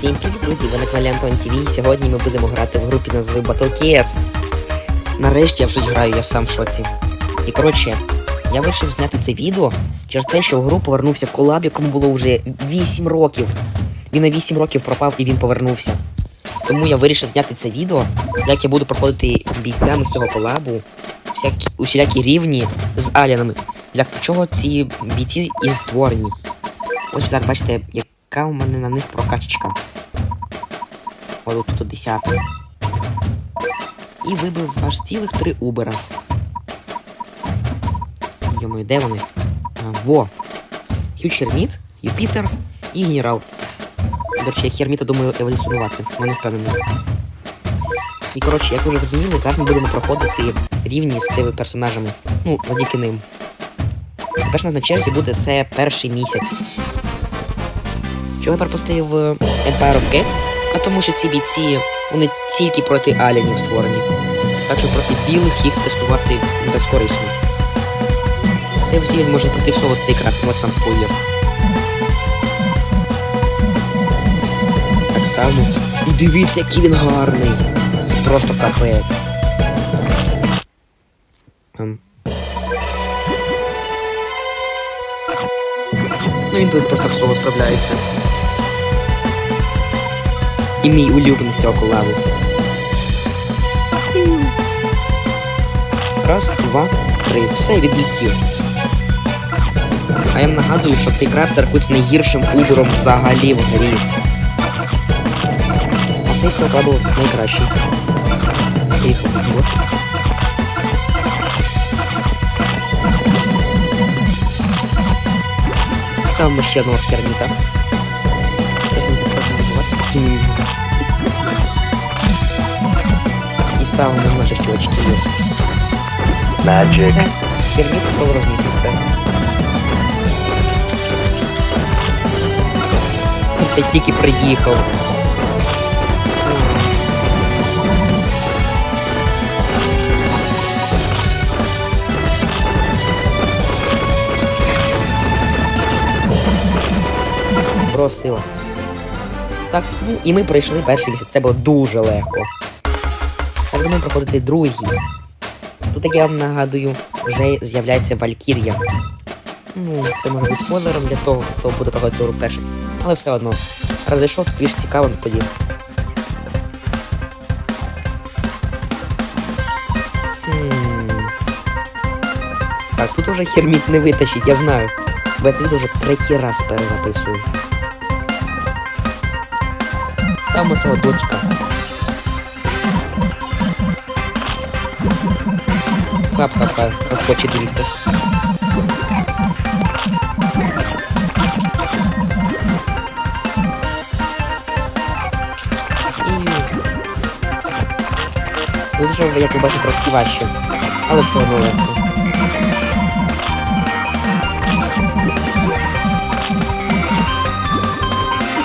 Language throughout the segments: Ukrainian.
Всім привіт, друзі! Ви на каналі Антон ТВ. Сьогодні ми будемо грати в групі назви Battle Cats. Нарешті я в щось граю, я сам в шоці. І коротше, я вирішив зняти це відео через те, що в гру повернувся колаб, якому було вже 8 років. Він на 8 років пропав і він повернувся. Тому я вирішив зняти це відео, як я буду проходити бійцями з цього колабу, всякі, усілякі рівні з аліанами. Для чого ці бійці і створені. Ось зараз бачите, яка у мене на них прокачечка. Ось тут 10. І вибив аж цілих три убера. Йому, де вони? А, во. Хью Херміт, Юпітер і генерал. До речі, я Херміта думаю еволюціонувати, але не впевнений. І коротше, як ви вже зрозуміли, зараз ми будемо проходити рівні з цими персонажами. Ну, завдяки ним. Перш на черзі буде це перший місяць. Чого я пропустив Empire of Cats? А тому що ці бійці вони тільки проти алінів створені. Так що проти білих їх тестувати безкорисно. Цей всі може пройти всього цей крак, ось вам спойлер. Так ставимо. І дивіться, який він гарний. Це просто капець. Ем. Ну він тут просто в соло справляється. І мій улюблений цього колабу. Раз, два, три. Все відлетів. А я вам нагадую, що цей краб зарахується найгіршим убором взагалі в грі. А цей цього крабу найкращий. Ставимо ще одного херміта. І ставимо наших чувачків. Magic. Все. Херміт соло розмістив все. Це тільки приїхав. Просила. Так, ну і ми пройшли перший місяць. Це було дуже легко. Будемо проходити другий. Тут, як я вам нагадую, вже з'являється Валькір'я. Ну, це може бути спойлером для того, хто буде проходити цю гру вперше. Але все одно. Розійшов тут більш цікаво тоді. Так, тут уже херміт не витащить, я знаю. Бо я це відео вже третій раз перезаписую. Ставимо цього дочка. Хап-хап-хап, як хоче дивіться. Тут вже, як ви бачите, трошки важче. Але все одно легко.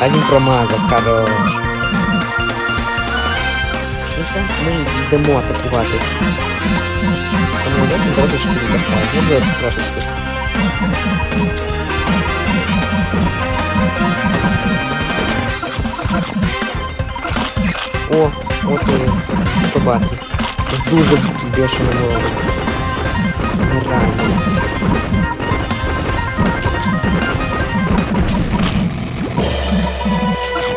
А він промазав, хорош. І все, ми йдемо атакувати. Тому зовсім трошечки віддихає. Ну зовсім трошечки. О, от і собаки. З дуже бешеним головом. Нереально.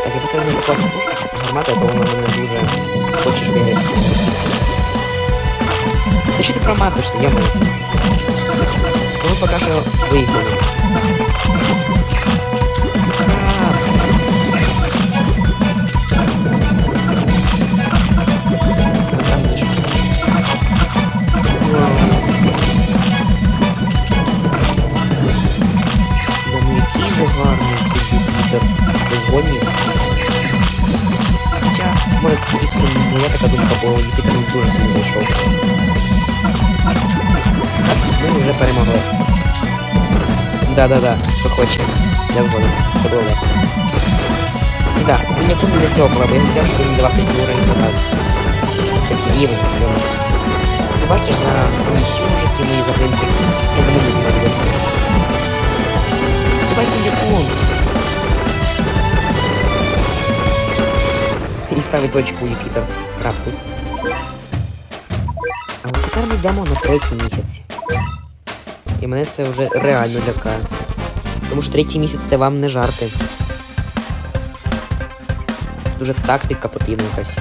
Так, я потрібно викладати пушку. Гармата, то вона мене дуже хоче, щоб я її Та що ти промахуєшся, йому? Ну, ми поки що виїхали. Там ніж. Да ну який же гарний цей Юпітер. Безгодні. Хоча, може, це Ми вже перемогли. Да-да-да, хто хоче. Я згоден. Це було легко. І да, він нікому не з цього колаба, я взяв, щоб він давав такі уровень показ. Такі рівень, йому. Ти бачиш за мої сюжеті, мої запинки, я не можу знімати відео. Давай телефон. І ставить точку Юпітер. Крапку. А от тепер ми йдемо на третій місяць. І мене це вже реально лякає. Тому що третій місяць це вам не жарти. Дуже тактика потрібна якась.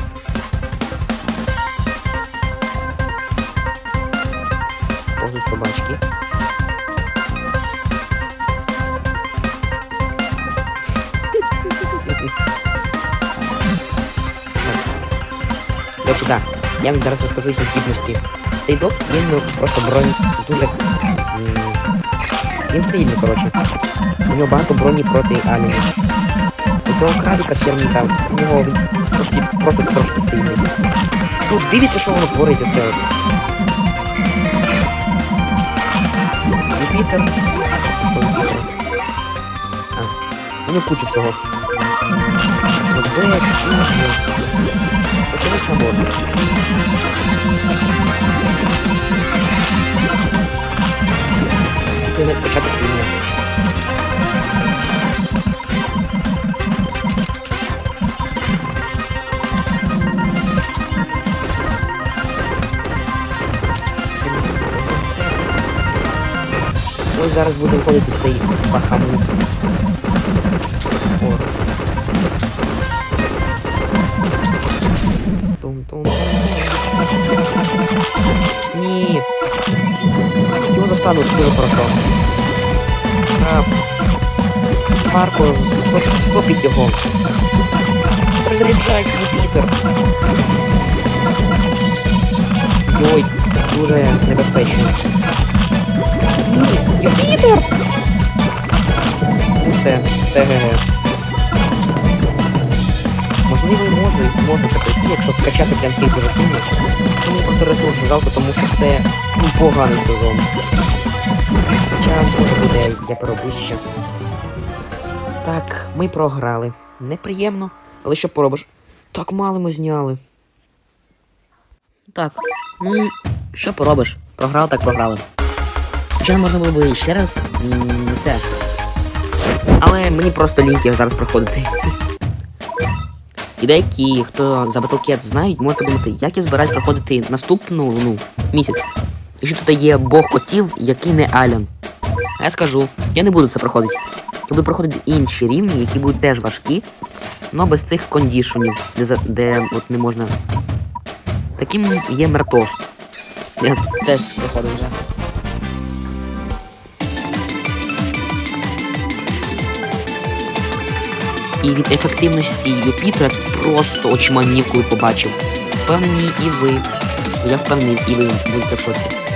Позу собачки. До так. Я вам зараз розкажу їх здібності. Цей док, він ну, просто бронь дуже. Він сильний, коротше. У нього багато броні проти алінів. У цього крабіка херніта, у нього він просто, просто трошки сильний. Ну, дивіться, що воно творить оце. Юпітер. Що Юпітер? А, у нього куча всього. Бек, Сінки. Почались набор. Тільки на початок війни. Ось зараз буде виходити цей бахамут. Застануть, це хорошо. Краб. Марко, стоп- стопіть його. Розряджайся, Юпітер. Йой, дуже небезпечно. Юпітер! Все, це ГГ. Можливо, і можу, можна це пройти, якщо вкачати прям всіх дуже сильно. Мені просто ресурсу жалко, тому що це ну, поганий сезон. Може буде, я ще. Так, ми програли. Неприємно, але що поробиш? Так мало ми зняли. Так, ну, що поробиш? Програли, так програли. Хоча можна було б ще раз м, це. Але мені просто ліньки зараз проходити. І деякі, хто за Battlecat знають, можуть подумати, як я збираюсь проходити наступну ну, місяць. Якщо тут є бог котів, який не Алян. А я скажу, я не буду це проходити. Я буду проходити інші рівні, які будуть теж важкі, але без цих кондішонів, де, де от не можна. Таким є Мертос. Я теж проходив вже. І від ефективності Юпітера тут просто очманів, коли побачив. Впевнені і ви. Я впевнений, і ви будете в шоці.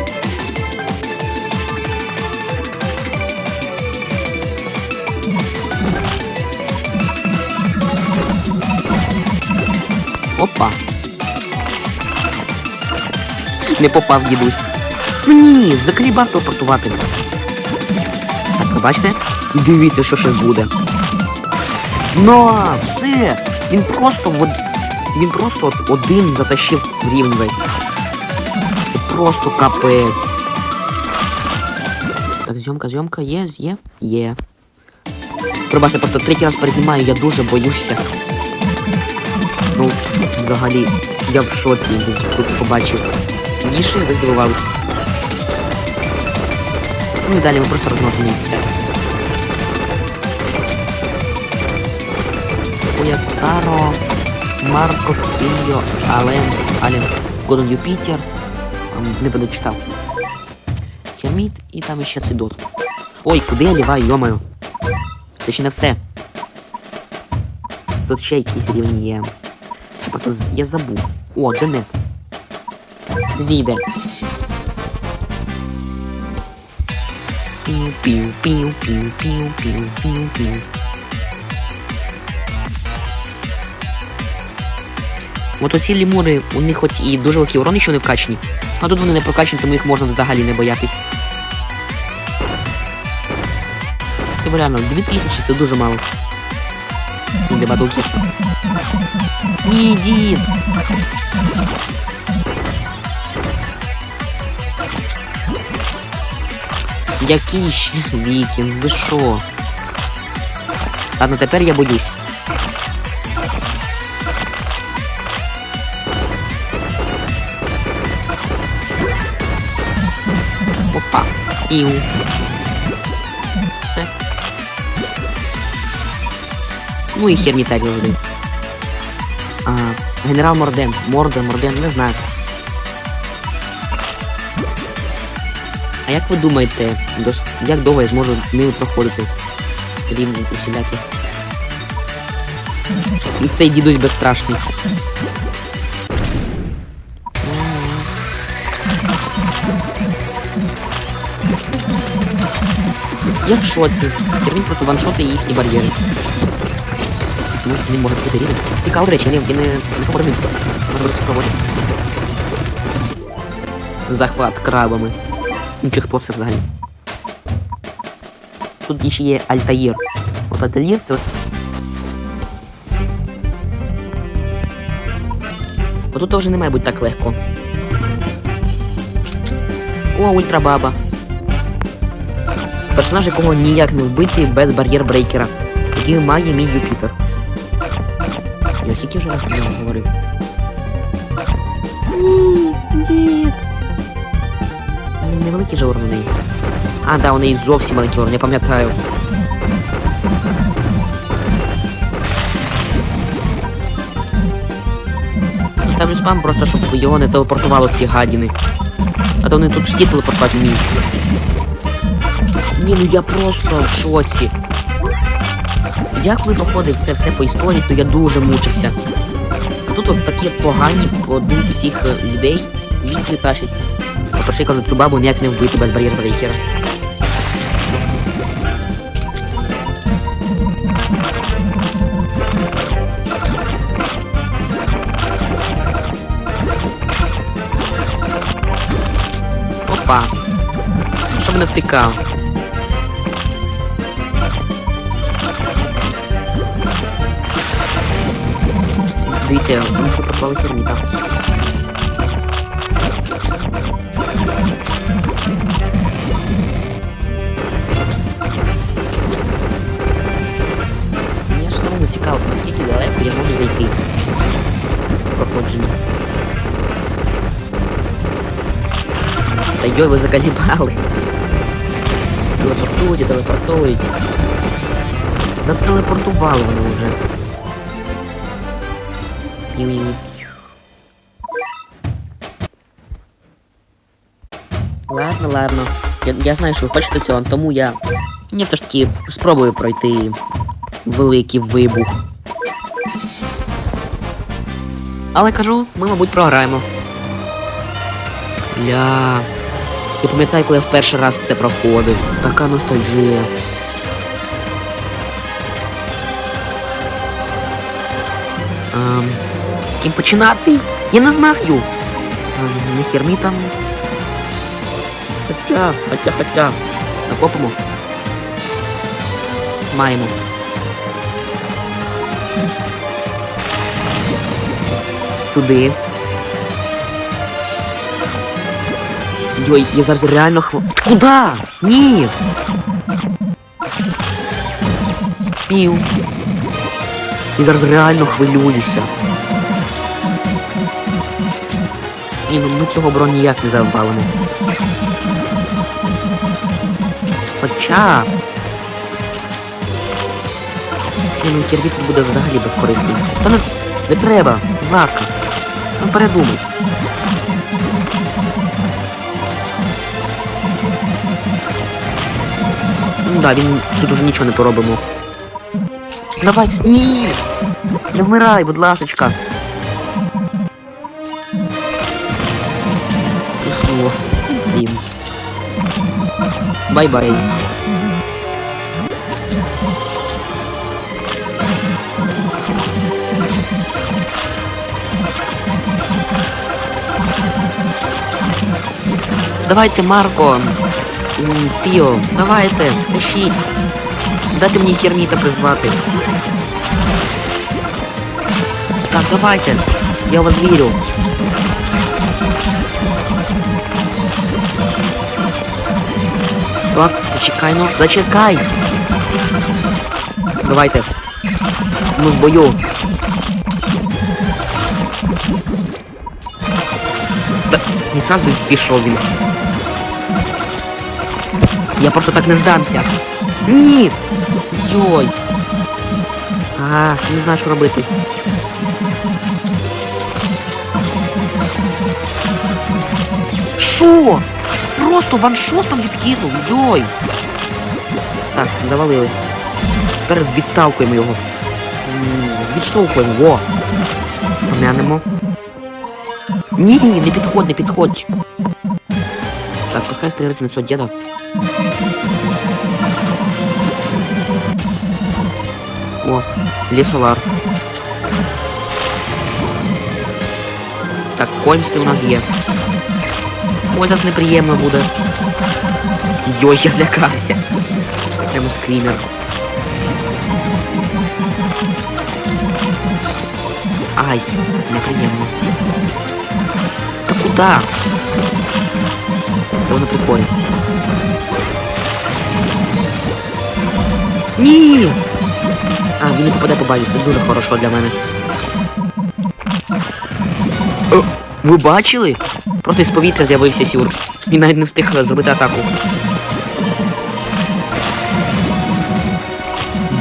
Не попав дідусь. Ні, заколібав телепортувати. Так, ви бачите? Дивіться, що ще буде. Ну, все! Він просто в він просто от один затащив рівень весь. Це просто капець. Так, зйомка, зйомка, є, є, є. Пробачте, просто третій раз перезнімаю, я дуже боюся. Ну, взагалі, я в шоці, коли це побачив. Ніше ви здивувались. Ну і далі ми просто розносимо їх все. Улятаро, Марко Фіо, Ален, Ален, Годон Юпітер, не буду читав. Херміт і там ще Цидот. Ой, куди я ліваю, йомаю. Це ще не все. Тут ще якісь рівні є. З- я забув. О, Денеп. Зійде. Піу. От оці лімури, у них хоч і дуже великий урон, що не вкачені, а тут вони не прокачані, тому їх можна взагалі не боятись. Це реально, 2000 це дуже мало. І для батлкетса. Ні, дід! Який ще вікін? Ви шо? Ладно, тепер я боюсь. Опа. Іу. Все. Ну і хермітать нужны. А, генерал Морден. Морден, Морден, не знаю. А як ви думаєте, дос- як довго я зможу з ними проходити? Рівні усілякі. І цей дідусь безстрашний. Я в шоці. Тепер він просто ваншотить їхні бар'єри. Тому що він може бути рівень. Цікаво, до речі, я не, я не, не поборнив. Може бути проводити. Захват крабами. Інших посів взагалі. Тут ще є Альтаїр. От Альтаїр це. Отут вже не має бути так легко. О, ультрабаба. Персонаж, якого ніяк не вбити без бар'єр брейкера, який має мій Юпітер. Я тільки вже раз про нього говорив. Ні. Неї. А, да, у неї зовсім маленький урон, я пам'ятаю. Я ставлю спам просто, щоб його не телепортувало ці гадіни. А то вони тут всі телепортувати вміють. Ні, ну я просто в шоці. Я коли проходив це все по історії, то я дуже мучився. А тут от такі погані по думці всіх е, людей віці тащать. По-перше, я кажу, цю бабу ніяк не вбити без бар'єр брейкера. Опа. Щоб не втикав. Дивіться, вони ще пропали херміта. Мені я можу зайти. Проходження. Та йой, ви закалібали. Телепортують, телепортують. Зателепортували вони вже. Ладно, ладно. Я, я знаю, що ви хочете цього, тому я. Я все ж таки спробую пройти великий вибух. Але кажу, ми, мабуть, програємо. Ля. Я пам'ятаю, коли я в перший раз це проходив. Така ностальжія. Ем, ким починати? Я не знаю. Ем, не хермітом. Хоча, хоча, хоча. Накопимо. Маємо. Сюди. Йой, я зараз реально хв... Куда? Ні! Пів. Я зараз реально хвилююся. Ні, ну ми цього бро ніяк не завалимо. Хоча. Ні, ну сервіт буде взагалі безкорисним. Та не, не треба, будь ласка. Передумай. Ну да, він тут уже нічого не поробимо. Давай. Ні! Не вмирай, будь ласочка. Ісус. Блін. Бай-бай. Давайте, Марко. Фіо, давайте, пишіть. Дайте мені херміта призвати. Так, давайте. Я вас вірю. Так, зачекай, ну, зачекай. Давайте. Ми в бою. Та, не сразу пішов він. Я просто так не здамся. Ні! Йой! А, не знаю, що робити. Що? Просто ваншотом відкинув, йой! Так, завалили. Тепер відталкуємо його. Відштовхуємо, во! Помянемо. Ні, не підходь, не підходь. Так, пускай стрілиться на цього діда. О, лісолар. Так, коньси у нас є. Ой, зараз неприємно буде. Йой, я злякався. Прямо скрімер. Ай, неприємно. Та куда? Це на приколі. Ні! А, він не попаде по базі, це дуже хорошо для мене. О, ви бачили? Просто з повітря з'явився сюр. Він навіть не встиг зробити атаку.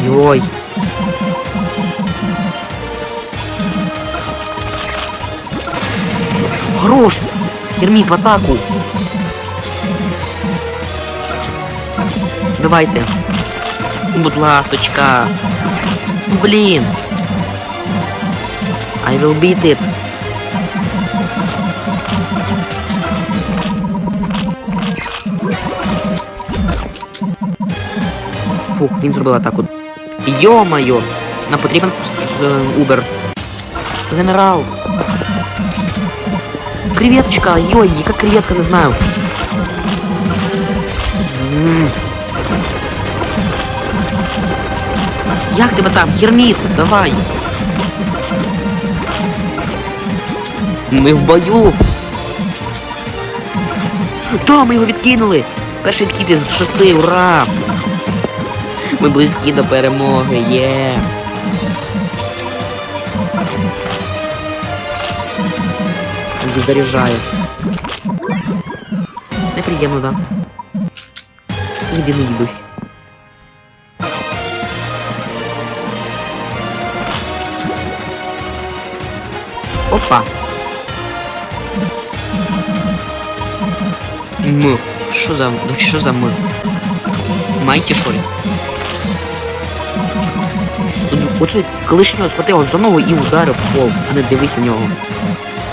Йой. Хорош! Терміт в атаку! Давайте. Будь ласочка. Блін. I will beat it. Фух, він зробив атаку. Йо-моє! Нам потрібен з- з- Убер. Генерал. Креветочка, йой, яка креветка, не знаю. М. Як тебе там? Герміт, давай. Ми в бою. Та, ми його відкинули. Перший відкид із шести, ура! Ми близькі до перемоги, є. Він заряджає. Неприємно, да. Їдусь. Опа. М. Що за... Ну що за м? Майті, що ли? Оце колишнього схватив за ногу і ударив пол, а не дивись на нього.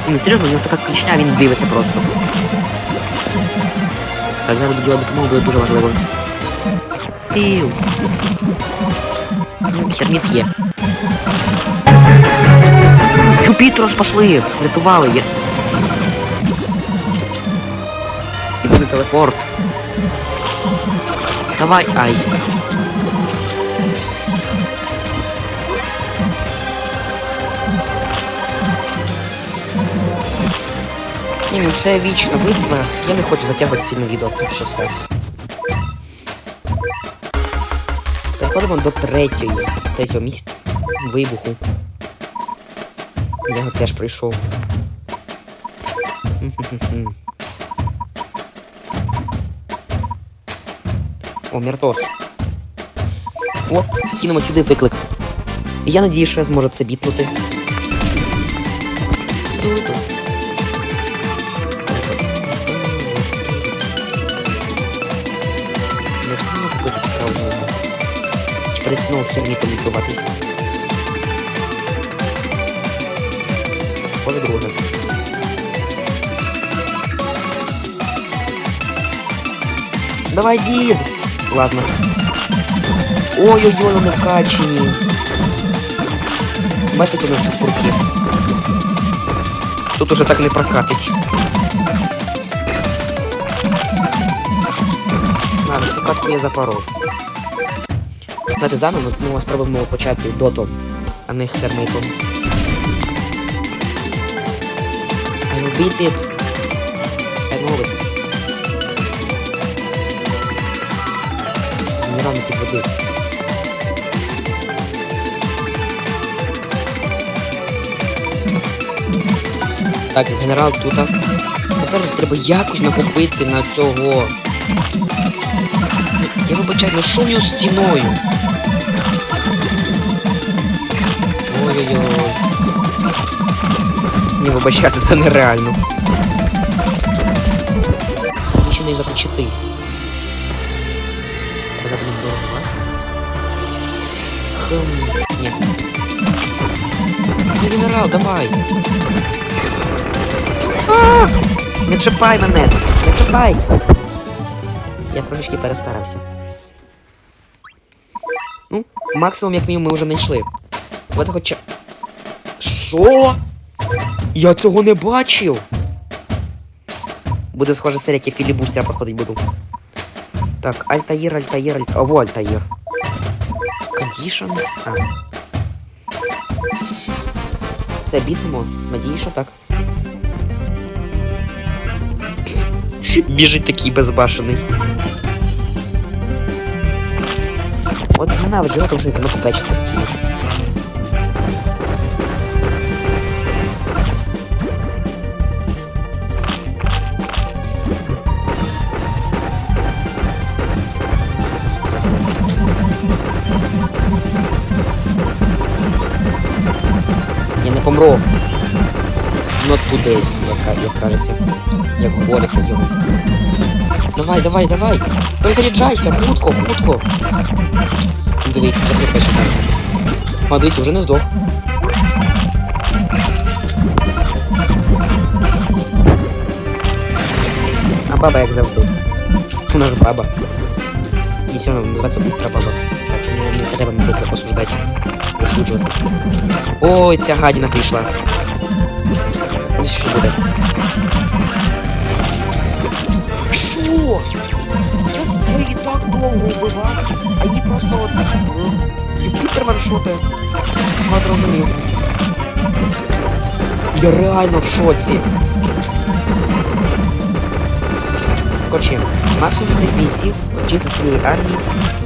І не серйозно, у нього така клішня, він дивиться просто. Так, зараз буде допомога буде дуже важливо. Ну, Херміт є. Юпітера спасли! Рятували. Є. І буде телепорт. Давай, ай. Ні, ну це вічна битва. Я не хочу затягувати сильно відео, поки що все. Переходимо до третьої. Третього місця вибуху. Я його теж пройшов. О, Міртос. О, кинемо сюди виклик. Я надію, що я зможу це бітнути. Чи перед знову хермітом лікуватись? Схоже друге. Давай, дід! Ладно. Ой-ой-ой, вони вкачені. Бачите, які у нас тут круті. Тут уже так не прокатить. Ладно, цю катку я запоров. Знаєте, заново ну, спробуємо почати дотом, а не хермитом. I will beat it. I know it. Генерал не підводив. Так, генерал тут. Тепер треба якось накопити на цього Я вибачаю, що в нього стіною? Ой-ой-ой. Не вибачайте, це нереально. Нічого не заключити. Треба, блін, дорого. Хм, ні. Ну, генерал, давай. А! Не чіпай мене! Не чіпай! Я трошечки перестарався. Ну, максимум, як мінімум, ми вже знайшли. Давайте хоча. Що? Я цього не бачив. Буде схоже серія, як я проходить буду. Так, Альтаїр, Альтаїр, Альтаїр. А, во Альтаїр. Кондішн. А. Це бітнемо? Надію, що так. Біжить такий безбашений. От ненавиджу тому що він кнопку печить постійно. Помру. Not today, як, як кажеться. Як говориться йому. Давай, давай, давай! Перезаряджайся, хутко, хутко! Ну, Дивіться, закріпай сюди. А, дивіться, вже не здох. А баба як завжди. Вона ж баба. І все називається ультра баба. Так що не, не треба мене тут осуждати. Висуджувати. Ой, ця гадіна прийшла. Ось що буде. Що? Я, її так довго вбивав, а її просто от... Юпітер ваншоти. Я зрозумів. Я реально в шоці. Коротше, максимум цих бійців, вчити цієї армії,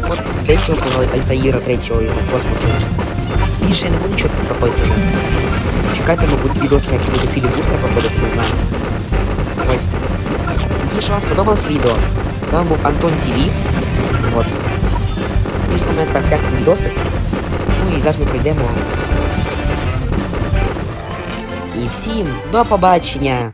от десь около Альтаїра третього його космосу. Більше не буду нічого проходити. Чекайте, мабуть, відоси, які буде філібустер проходити, не знаю. Ось. Якщо вам сподобалось відео, з вами був Антон ТВ. От. Пишіть в коментах, як відоси. Ну і зараз ми пройдемо. І всім до побачення!